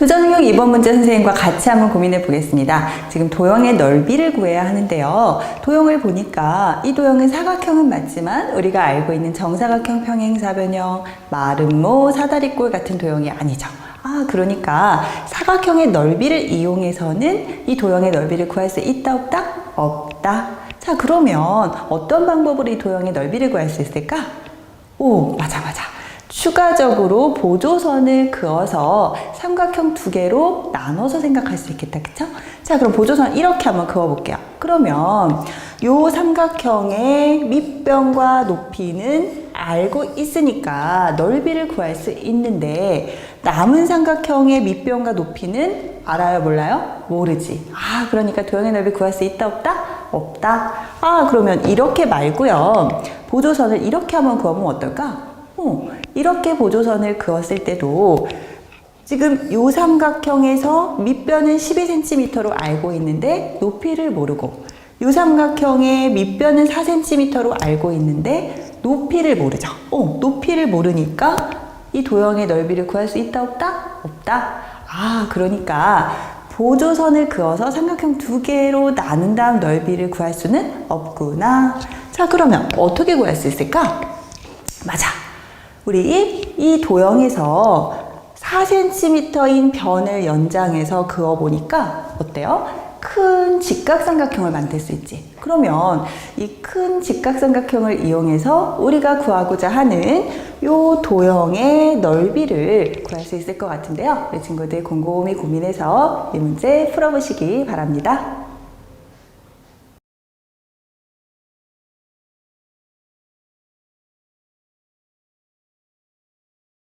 도전응용 2번 문제 선생님과 같이 한번 고민해 보겠습니다. 지금 도형의 넓이를 구해야 하는데요. 도형을 보니까 이 도형은 사각형은 맞지만 우리가 알고 있는 정사각형 평행사변형, 마름모, 사다리꼴 같은 도형이 아니죠. 아, 그러니까 사각형의 넓이를 이용해서는 이 도형의 넓이를 구할 수 있다, 없다? 없다. 자, 그러면 어떤 방법으로 이 도형의 넓이를 구할 수 있을까? 오, 맞아, 맞아. 추가적으로 보조선을 그어서 삼각형 두 개로 나눠서 생각할 수 있겠다. 그쵸? 자, 그럼 보조선 이렇게 한번 그어볼게요. 그러면 요 삼각형의 밑변과 높이는 알고 있으니까 넓이를 구할 수 있는데 남은 삼각형의 밑변과 높이는 알아요, 몰라요? 모르지. 아, 그러니까 도형의 넓이 구할 수 있다, 없다? 없다. 아, 그러면 이렇게 말고요. 보조선을 이렇게 한번 그어보면 어떨까? 어, 이렇게 보조선을 그었을 때도 지금 요 삼각형에서 밑변은 12cm로 알고 있는데 높이를 모르고 요 삼각형의 밑변은 4cm로 알고 있는데 높이를 모르죠. 어, 높이를 모르니까 이 도형의 넓이를 구할 수 있다 없다? 없다. 아, 그러니까 보조선을 그어서 삼각형 두 개로 나눈 다음 넓이를 구할 수는 없구나. 자, 그러면 어떻게 구할 수 있을까? 맞아. 우리 이 도형에서 4cm인 변을 연장해서 그어보니까 어때요? 큰 직각삼각형을 만들 수 있지. 그러면 이 큰 직각삼각형을 이용해서 우리가 구하고자 하는 요 도형의 넓이를 구할 수 있을 것 같은데요. 우리 친구들 곰곰이 고민해서 이 문제 풀어보시기 바랍니다.